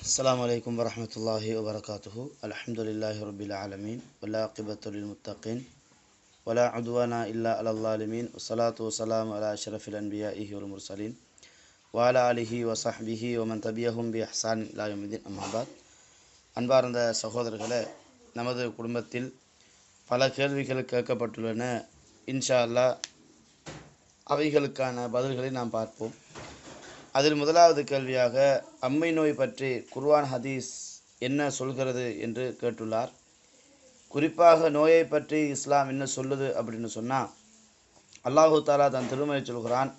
السلام عليكم ورحمة الله وبركاته الحمد لله رب العالمين والعاقبة للمتقين ولا عدوان إلا على الظالمين والصلاة والسلام على أشرف الأنبياء والمرسلين وعلى آله وصحبه ومن تبعهم بإحسان إلى يوم الدين أما بعد அன்பார்ந்த சகோதரர்களே நமது குடும்பத்தில் பல கேள்விகள் கேட்கப்பட்டுள்ளன இன்ஷா அல்லாஹ் அவைகளுக்கான பதில்களை நாம் பார்ப்போம் அதில் முதலாவது கேள்வியாக அம்மை நோய் பற்றி குர்வான் ஹதீஸ் என்ன சொல்கிறது என்று கேட்டுள்ளார். குறிப்பாக நோயை பற்றி இஸ்லாம் என்ன சொல்லுது அப்படின்னு சொன்னால் அல்லாஹு தாலா தன் திருமலை சொல்கிறான்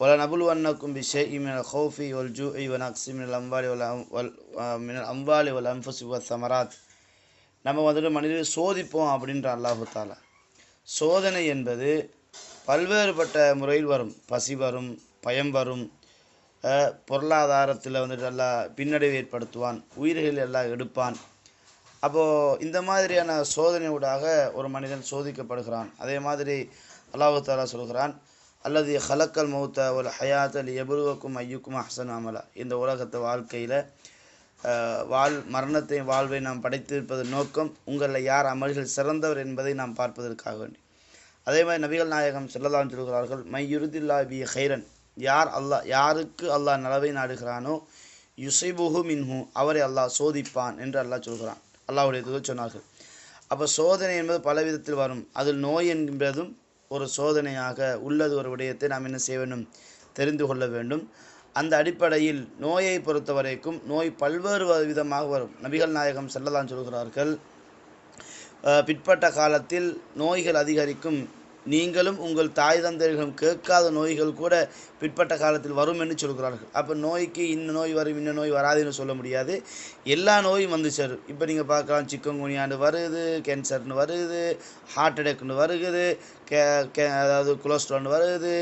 ஒல நபுல் வண்ணக்கும் பி ஷே இமின் ஹௌஃபி ஒல் ஜூ இவன் அக்ஸி மினல் அம்பாலி ஒல் அம் வல் மினல் அம்பாலி ஒல் அம்ஃபுசி சமராத். நம்ம வந்துட்டு மனிதரை சோதிப்போம் அப்படின்ற அல்லாஹு தாலா. சோதனை என்பது பல்வேறுபட்ட முறையில் வரும். பசி வரும் பயம் வரும் பொருளாதாரத்தில் வந்துட்டு நல்லா பின்னடைவு ஏற்படுத்துவான் உயிர்கள் எல்லாம் எடுப்பான். அப்போது இந்த மாதிரியான சோதனையூடாக ஒரு மனிதன் சோதிக்கப்படுகிறான். அதே மாதிரி அல்லாஹு தாலா சொல்கிறான் அல்லது ஹலக்கல் மௌத்த ஒரு ஹயாத்தல் எபுருவக்கும் ஐயுக்கும் ஹசன் அமலா. இந்த உலகத்தை வாழ்க்கையில் வாழ் மரணத்தை வாழ்வை நாம் படைத்திருப்பதன் நோக்கம் உங்களில் யார் அமல்கள் சிறந்தவர் என்பதை நாம் பார்ப்பதற்காக வேண்டி. அதே மாதிரி நபிகள் நாயகம் செல்லலாம் சொல்கிறார்கள் மையுருதில்லா பி ஹைரன் யார் அல்லாஹ் யாருக்கு அல்லாஹ் நலவை நாடுகிறானோ யுசைபுஹு மின்ஹு அவரை அல்லாஹ் சோதிப்பான் என்று அல்லாஹ் சொல்கிறான். அல்லாஹுடைய தூதர் சொன்னார்கள். அப்போ சோதனை என்பது பல விதத்தில் வரும். அதில் நோய் என்பதும் ஒரு சோதனையாக உள்ளது ஒரு விடயத்தை நாம் என்ன செய்ய வேண்டும்? தெரிந்து கொள்ள வேண்டும். அந்த அடிப்படையில் நோயை பொறுத்த வரைக்கும் நோய் பல்வேறு விதமாக வரும். நபிகள் நாயகம் செல்லதான் சொல்கிறார்கள் பிற்பட்ட காலத்தில் நோய்கள் அதிகரிக்கும் நீங்களும் உங்கள் தாய் தந்தைகளும் கேட்காத நோய்கள் கூட பிற்பட்ட காலத்தில் வரும் என்று சொல்கிறார்கள். அப்போ நோய்க்கு இந்த நோய் வரும் இந்த நோய் வராதுன்னு சொல்ல முடியாது. எல்லா நோயும் வந்து சேரும். இப்போ நீங்கள் பார்க்கலாம் சிக்கங்குனியாண்டு வருது கேன்சர்னு வருது ஹார்ட் அட்டாக்னு வருகுது கே கே அதாவது கொலஸ்ட்ரால்னு வருது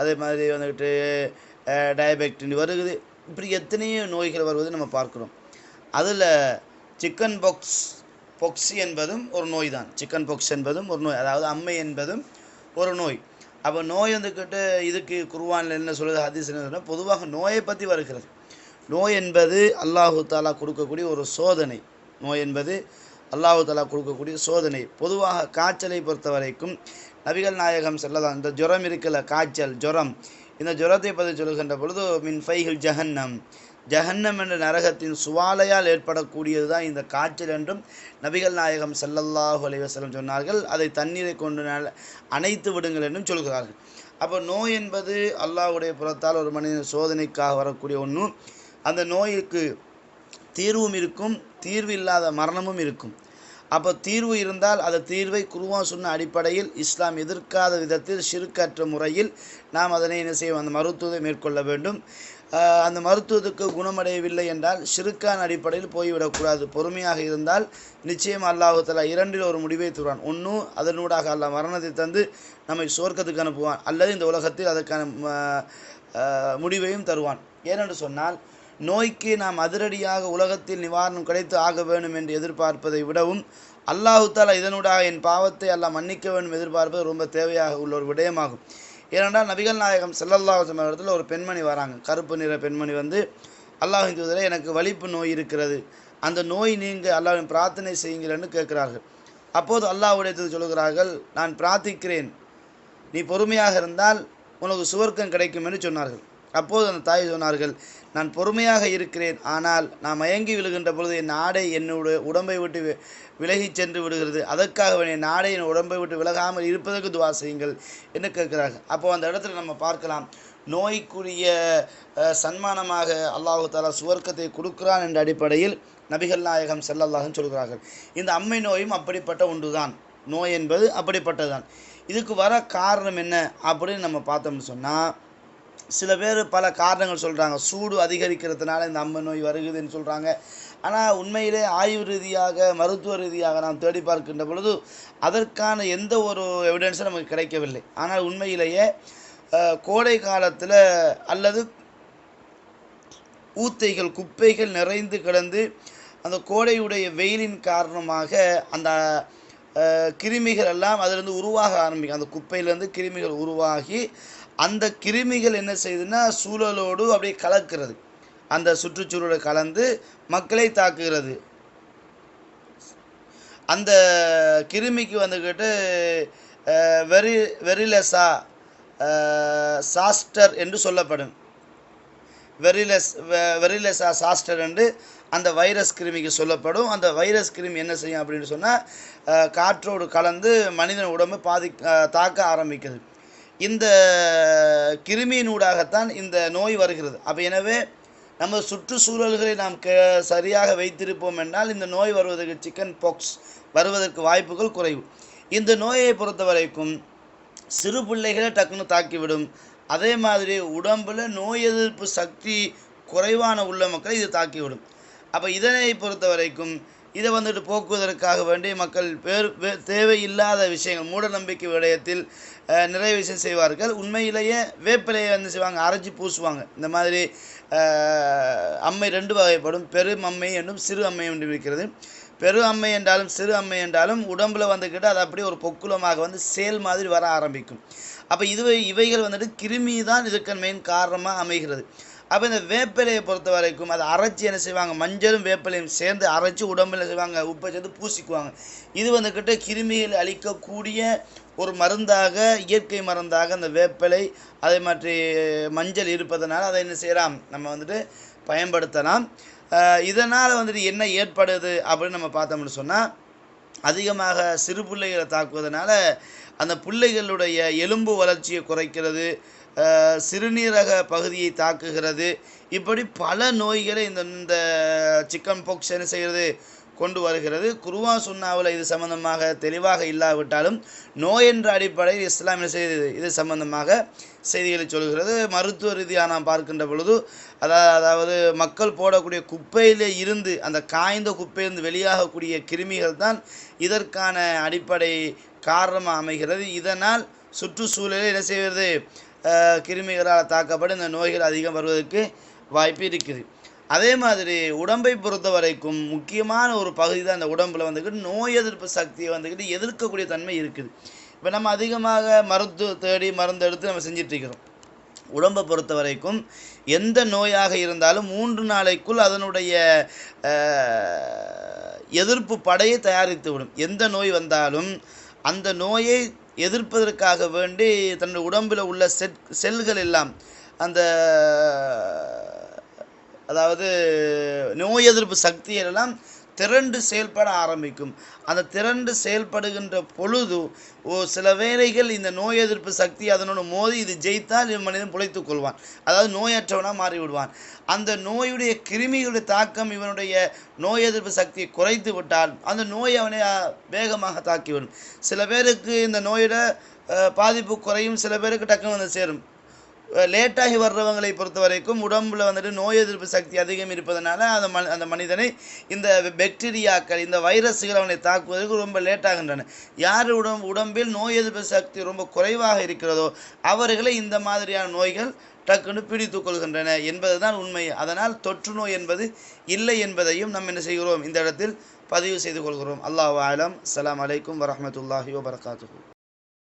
அதே மாதிரி வந்துக்கிட்டு டயபெக்டின் வருகுது. இப்படி எத்தனையோ நோய்கள் வருவது நம்ம பார்க்குறோம். அதில் சிக்கன் பாக்ஸ் பொக்ஸ் என்பதும் ஒரு நோய் தான். சிக்கன் பொக்ஸ் என்பதும் ஒரு நோய். அதாவது அம்மை என்பதும் ஒரு நோய். அப்போ நோய் வந்துக்கிட்டு இதுக்கு குருவானில் என்ன சொல்லுது ஹதீஸ் என்ன பொதுவாக நோயை பற்றி வருகிறது. நோய் என்பது அல்லாஹு தாலா கொடுக்கக்கூடிய ஒரு சோதனை. நோய் என்பது அல்லாஹு தாலா கொடுக்கக்கூடிய சோதனை. பொதுவாக காய்ச்சலை பொறுத்த வரைக்கும் நபிகள் நாயகம் செல்லதான் இந்த ஜுரம் இருக்கல காய்ச்சல் ஜுரம் இந்த ஜுரத்தை பற்றி சொல்லுகின்ற பொழுது மின் ஃபைஹில் ஜஹன்னம். ஜஹன்னம் என்ற நரகத்தின் சுவாலையால் ஏற்படக்கூடியது தான் இந்த காய்ச்சல் என்றும் நபிகள் நாயகம் ஸல்லல்லாஹு அலைவசலம் சொன்னார்கள். அதை தண்ணீரை கொண்டு அணைத்து விடுங்கள் என்றும் சொல்கிறார்கள். அப்போ நோய் என்பது அல்லாஹ்வுடைய புறத்தால் ஒரு மனிதன் சோதனைக்காக வரக்கூடிய ஒன்று அந்த நோய்க்கு தீர்வும் இருக்கும் தீர்வு இல்லாத மரணமும் இருக்கும். அப்போ தீர்வு இருந்தால் அந்த தீர்வை குருவா சொன்ன அடிப்படையில் இஸ்லாம் எதிர்க்காத விதத்தில் சிறுக்கற்ற முறையில் நாம் அதனை என்ன செய்வோம்? அந்த மருத்துவத்தை மேற்கொள்ள வேண்டும். அந்த மருத்துவத்துக்கு குணமடையவில்லை என்றால் சிறுக்கான அடிப்படையில் போய்விடக்கூடாது பொறுமையாக இருந்தால் நிச்சயம் அல்லாஹு இரண்டில் ஒரு முடிவை தருவான். ஒன்றும் அதனூடாக அல்லாஹ் மரணத்தை தந்து நம்மை சோர்க்கத்துக்கு அனுப்புவான். அல்லது இந்த உலகத்தில் அதற்கான முடிவையும் தருவான். ஏனென்று சொன்னால் நோய்க்கு நாம் அதிரடியாக உலகத்தில் நிவாரணம் கிடைத்து ஆக வேண்டும் என்று எதிர்பார்ப்பதை விடவும் அல்லாஹுத்தாலா இதனூடாக என் பாவத்தை அல்லாஹ் மன்னிக்க வேண்டும் எதிர்பார்ப்பது ரொம்ப தேவையாக உள்ள ஒரு விடயமாகும். ஏனென்றால் நபிகள் நாயகம் செல்லல்லாஹ் அலைஹி இடத்துல ஒரு பெண்மணி வராங்க. கருப்பு நிற பெண்மணி வந்து அல்லாஹ் தூதரே எனக்கு வலிப்பு நோய் இருக்கிறது. அந்த நோய் நீங்கள் அல்லாவின் பிரார்த்தனை செய்யுங்களேன்னு கேட்கிறார்கள். அப்போது அல்லாஹுடைய தூது சொல்கிறார்கள் நான் பிரார்த்திக்கிறேன். நீ பொறுமையாக இருந்தால் உனக்கு சுவர்க்கம் கிடைக்கும் என்று சொன்னார்கள். அப்போது அந்த தாய் சொன்னார்கள் நான் பொறுமையாக இருக்கிறேன் ஆனால் நான் மயங்கி விழுகின்ற பொழுது என் ஆடை என்னுடைய உடம்பை விட்டு விலகிச் சென்று விடுகிறது. அதற்காக என் ஆடை என் உடம்பை விட்டு விலகாமல் இருப்பதற்கு துவா செய்யுங்கள் என்று கேட்கிறார்கள். அப்போது அந்த இடத்துல நம்ம பார்க்கலாம் நோய்க்குரிய சன்மானமாக அல்லாஹு தாலா சுவர்க்கத்தை கொடுக்கிறான் என்ற அடிப்படையில் நபிகள் நாயகம் செல்லல்லாஹன் சொல்கிறார்கள் இந்த அம்மை நோயும் அப்படிப்பட்ட ஒன்றுதான். நோய் என்பது அப்படிப்பட்டதுதான். இதுக்கு வர காரணம் என்ன? அப்படின்னு நம்ம பார்த்தோம்னு சொன்னால் சில பேர் பல காரணங்கள் சொல்கிறாங்க சூடு அதிகரிக்கிறதுனால இந்த அம்ம நோய் வருகுதுன்னு சொல்கிறாங்க ஆனால் உண்மையிலே ஆய்வு ரீதியாக மருத்துவ ரீதியாக நாம் தேடி பார்க்கின்ற பொழுது அதற்கான எந்த ஒரு எவிடன்ஸும் நமக்கு கிடைக்கவில்லை. ஆனால் உண்மையிலேயே கோடை காலத்தில் அல்லது ஊத்தைகள் குப்பைகள் நிறைந்து கிடந்து அந்த கோடையுடைய வெயிலின் காரணமாக அந்த கிருமிகள் எல்லாம் அதிலிருந்து உருவாக ஆரம்பிக்கும். அந்த குப்பையிலேருந்து கிருமிகள் உருவாகி அந்த கிருமிகள் என்ன செய்யுதுன்னா சூழலோடு அப்படியே கலக்கிறது. அந்த சுற்றுச்சூழலை கலந்து மக்களை தாக்குகிறது. அந்த கிருமிக்கு வந்துக்கிட்டு வெரி வெரிலெஸா சாஸ்டர் என்று சொல்லப்படும். வெரிலெஸ் வெரிலெஸா சாஸ்டர் என்று அந்த வைரஸ் கிருமிக்கு சொல்லப்படும். அந்த வைரஸ் கிருமி என்ன செய்யும் அப்படின்னு சொன்னால் காற்றோடு கலந்து மனிதன் உடம்பு பாதி தாக்க ஆரம்பிக்குது. இந்த கிருமியினூடாகத்தான் இந்த நோய் வருகிறது. அப்போ எனவே நம்ம சுற்றுச்சூழல்களை நாம் க சரியாக வைத்திருப்போம் என்றால் இந்த நோய் வருவதற்கு சிக்கன் பாக்ஸ் வருவதற்கு வாய்ப்புகள் குறைவு. இந்த நோயை பொறுத்த வரைக்கும் சிறு பிள்ளைகளை டக்குன்னு தாக்கிவிடும். அதே மாதிரி உடம்பில் நோய் எதிர்ப்பு சக்தி குறைவான உள்ள மக்களை இது தாக்கிவிடும். அப்போ இதனை பொறுத்த வரைக்கும் இதை வந்துட்டு போக்குவதற்காக வேண்டி மக்கள் பேர் தேவையில்லாத விஷயங்கள் மூட நம்பிக்கை விடயத்தில் நிறைய விஷயம் செய்வார்கள். உண்மையிலேயே வேப்பிலையை வந்து செய்வாங்க அரைச்சி பூசுவாங்க. இந்த மாதிரி அம்மை ரெண்டு வகைப்படும். பெரும் அம்மை என்றும் சிறு அம்மை என்றும் இருக்கிறது. பெரு அம்மை என்றாலும் சிறு அம்மை என்றாலும் உடம்புல வந்துக்கிட்டு அது அப்படியே ஒரு பொக்குலமாக வந்து சேல் மாதிரி வர ஆரம்பிக்கும். அப்போ இதுவை இவைகள் வந்துட்டு கிருமி தான் இதுக்கு மெயின் காரணமாக அமைகிறது. அப்போ இந்த வேப்பிலையை பொறுத்த வரைக்கும் அதை அரைச்சி என்ன செய்வாங்க? மஞ்சளும் வேப்பிலையும் சேர்ந்து அரைச்சி உடம்புல செய்வாங்க? உப்பை சேர்ந்து பூசிக்குவாங்க. இது வந்துக்கிட்ட கிருமிகள் அழிக்கக்கூடிய ஒரு மருந்தாக இயற்கை மருந்தாக அந்த வேப்பிலை அதே மாதிரி மஞ்சள் இருப்பதனால் அதை என்ன செய்யலாம்? நம்ம வந்துட்டு பயன்படுத்தலாம். இதனால் வந்துட்டு என்ன ஏற்படுது அப்படின்னு நம்ம பார்த்தோம்னு சொன்னால் அதிகமாக சிறு பிள்ளைகளை தாக்குவதனால அந்த பிள்ளைகளுடைய எலும்பு வளர்ச்சியை குறைக்கிறது சிறுநீரக பகுதியை தாக்குகிறது. இப்படி பல நோய்களை இந்த இந்த சிக்கன் பாக்ஸ் என்ன செய்கிறது? கொண்டு வருகிறது. குருவா சுண்ணாவில் இது சம்பந்தமாக தெளிவாக இல்லாவிட்டாலும் நோய் என்ற அடிப்படையில் இஸ்லாம் என்ன இது சம்பந்தமாக செய்திகளை சொல்கிறது. மருத்துவ ரீதியாக நாம் பார்க்கின்ற பொழுது அதாவது அதாவது மக்கள் போடக்கூடிய குப்பையிலே இருந்து அந்த காய்ந்த குப்பையிலிருந்து வெளியாகக்கூடிய கிருமிகள் தான் இதற்கான அடிப்படை காரணமாக அமைகிறது. இதனால் சுற்றுச்சூழலை என்ன செய்கிறது? கிருமிகளால் தாக்கப்பட்டு இந்த நோய்கள் அதிகம் வருவதற்கு வாய்ப்பு இருக்குது. அதே மாதிரி உடம்பை பொறுத்த வரைக்கும் முக்கியமான ஒரு பகுதி தான் இந்த உடம்புல வந்துக்கிட்டு நோய் எதிர்ப்பு சக்தியை வந்துக்கிட்டு எதிர்க்கக்கூடிய தன்மை இருக்குது. இப்போ நம்ம அதிகமாக மருந்து தேடி மருந்து எடுத்து நம்ம செஞ்சிட்ருக்கிறோம் உடம்பை பொறுத்த வரைக்கும் எந்த நோயாக இருந்தாலும் மூன்று நாளைக்குள் அதனுடைய எதிர்ப்பு படையை தயாரித்து விடும். எந்த நோய் வந்தாலும் அந்த நோயை எதிர்ப்பதற்காக வேண்டி தன்னுடைய உடம்பில் உள்ள செட் செல்கள் எல்லாம் அந்த அதாவது நோய் எதிர்ப்பு சக்திகள் எல்லாம் திரண்டு செயல்பட ஆரம்பிக்கும். அந்த திரண்டு செயல்படுகின்ற பொழுது ஓ சில வேளைகள் இந்த நோய் எதிர்ப்பு சக்தி அதனோட மோதி இது ஜெயித்தால் இவன் மனிதன் பிழைத்துக் கொள்வான். அதாவது நோயற்றவனாக மாறிவிடுவான். அந்த நோயுடைய கிருமிகளுடைய தாக்கம் இவனுடைய நோய் எதிர்ப்பு சக்தியை குறைத்து விட்டால் அந்த நோய் அவனை வேகமாக தாக்கிவிடும். சில பேருக்கு இந்த நோயோட பாதிப்பு குறையும். சில பேருக்கு டக்குன்னு வந்து சேரும். லேட்டாகி வர்றவங்களை பொறுத்த வரைக்கும் உடம்புல வந்துட்டு நோய் எதிர்ப்பு சக்தி அதிகம் இருப்பதனால அந்த மனி அந்த மனிதனை இந்த பாக்டீரியாக்கள் இந்த வைரஸ்கள் அவனை தாக்குவதற்கு ரொம்ப லேட்டாகின்றன. யார் உடம்பு உடம்பில் நோய் எதிர்ப்பு சக்தி ரொம்ப குறைவாக இருக்கிறதோ அவர்களை இந்த மாதிரியான நோய்கள் டக்குன்னு பிடித்து கொள்கின்றன என்பதுதான் உண்மை. அதனால் தொற்று நோய் என்பது இல்லை என்பதையும் நாம் என்ன செய்கிறோம்? இந்த இடத்தில் பதிவு செய்து கொள்கிறோம். அல்லாஹ் ஆலம் அலாம் அலைக்கும் வரமத்துல்லாஹி வபரகாத்துஹு.